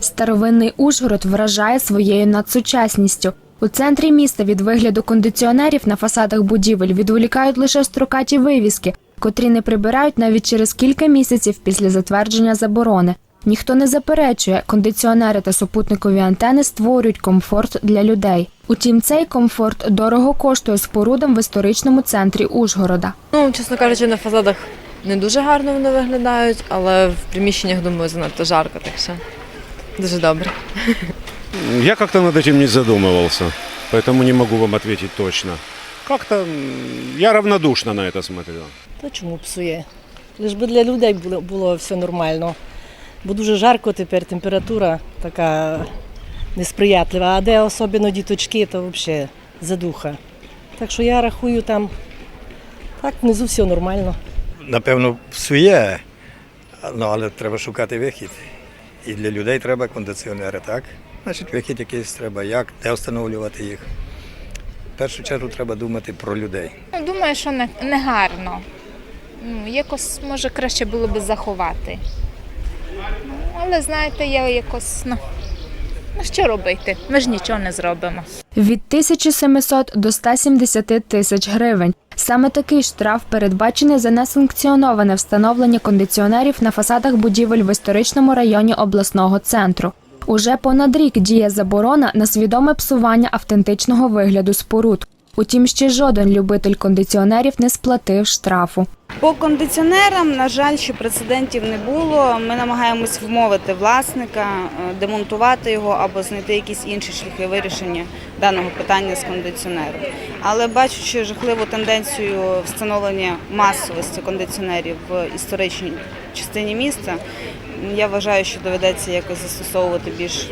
Старовинний Ужгород вражає своєю надсучасністю. У центрі міста від вигляду кондиціонерів на фасадах будівель відволікають лише строкаті вивіски, котрі не прибирають навіть через кілька місяців після затвердження заборони. Ніхто не заперечує, кондиціонери та супутникові антени створюють комфорт для людей. Утім, цей комфорт дорого коштує спорудам в історичному центрі Ужгорода. Ну, чесно кажучи, на фасадах не дуже гарно вони виглядають, але в приміщеннях, думаю, занадто жарко, так що дуже добре. Я как-то над этим не задумывался, поэтому не могу вам ответить точно. Как-то м, я равнодушно на это смотрю. Та чому псує? Лиш би для людей було, було все нормально. Бо дуже жарко тепер, температура така несприятлива, а де особливо діточки, то взагалі задуха. Так що я рахую там, так внизу все нормально. напевно, псує, ну, але треба шукати вихід. І для людей треба кондиціонери, так? Значить, вихід якийсь треба, як, де встановлювати їх. В першу чергу треба думати про людей. Ну, Думаю, що не, не гарно. Ну, якось може краще було би заховати. Ну, але знаєте, я якось, ну, ну що робити? Ми ж нічого не зробимо. Від 1700 до 170 тисяч гривень. Саме такий штраф передбачений за несанкціоноване встановлення кондиціонерів на фасадах будівель в історичному районі обласного центру. Уже понад рік діє заборона на свідоме псування автентичного вигляду споруд. Утім, ще жоден любитель кондиціонерів не сплатив штрафу. По кондиціонерам, на жаль, ще прецедентів не було. Ми намагаємось вмовити власника, е, демонтувати його або знайти якісь інші шляхи вирішення даного питання з кондиціонером. Але бачучи жахливу тенденцію встановлення масовості кондиціонерів в історичній частині міста, я вважаю, що доведеться якось застосовувати більш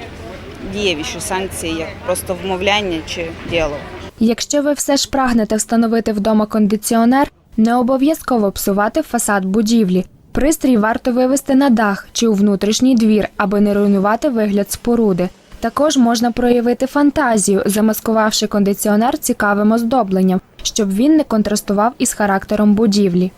дієвіші санкції, як просто вмовляння чи діалог. Якщо ви все ж прагнете встановити вдома кондиціонер, не обов'язково псувати фасад будівлі. Пристрій варто вивести на дах чи у внутрішній двір, аби не руйнувати вигляд споруди. Також можна проявити фантазію, замаскувавши кондиціонер цікавим оздобленням, щоб він не контрастував із характером будівлі.